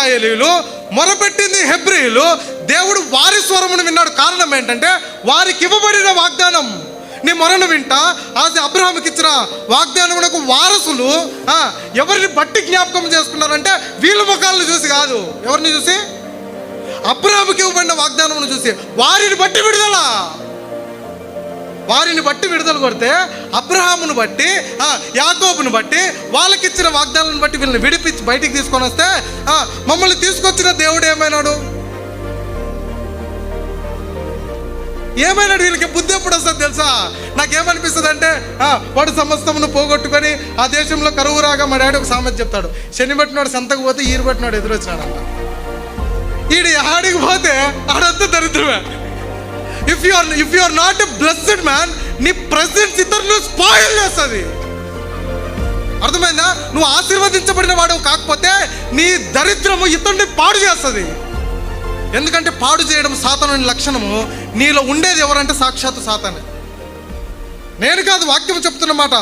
ఇస్రాయేలీలు మొరపెట్టింది హెబ్రియులు. దేవుడు వారి స్వరమును విన్నాడు. కారణం ఏంటంటే వారికి ఇవ్వబడిన వాగ్దానం. నీ మొరను వింటా? అది అబ్రహాంకి ఇచ్చిన వాగ్దానమునకు వారసులు ఎవరిని బట్టి జ్ఞాపకం చేసుకున్నారంటే వీళ్ళ ముఖాలను చూసి కాదు. ఎవరిని చూసి? అబ్రహాముకి ఇవ్వబడిన వాగ్దానమును చూసి. వారిని బట్టి విడుదల. వారిని బట్టి విడుదల కొడితే అబ్రహామును బట్టి ఆ, యాకోబును బట్టి వాళ్ళకిచ్చిన వాగ్దానాలను బట్టి వీళ్ళని విడిపించి బయటికి తీసుకొని వస్తే ఆ, మమ్మల్ని తీసుకొచ్చిన దేవుడు ఏమైనాడు? ఏమైనాడు వీళ్ళకి? బుద్ధి ఎప్పుడు వస్తుంది తెలుసా? నాకేమనిపిస్తుంది అంటే ఆ, వాడు సమస్తమును పోగొట్టుకొని ఆ దేశంలో కరువు రాగా మా డాడీ ఒక సామెత చెప్తాడు. శని పెట్టినాడు సంతకు పోతే ఈరు పెట్టినాడు ఎదురొచ్చినాడంట. ఈడు ఆడికి పోతే ఆడంతా దరిద్రమే. If you are if you are not a blessed man నీ ప్రెసెన్స్ ఇతరులు స్పాయిల్ చేస్తుంది. అర్థమైందా? నువ్వు ఆశీర్వదించబడిన వాడు కాకపోతే నీ దరిద్రము ఇతరుని పాడు చేస్తుంది. ఎందుకంటే పాడు చేయడం సాతాను లక్షణము. నీలో ఉండేది ఎవరంటే సాక్షాత్తు సాతానే. నేను కాదు వాక్యం చెప్తున్నమాట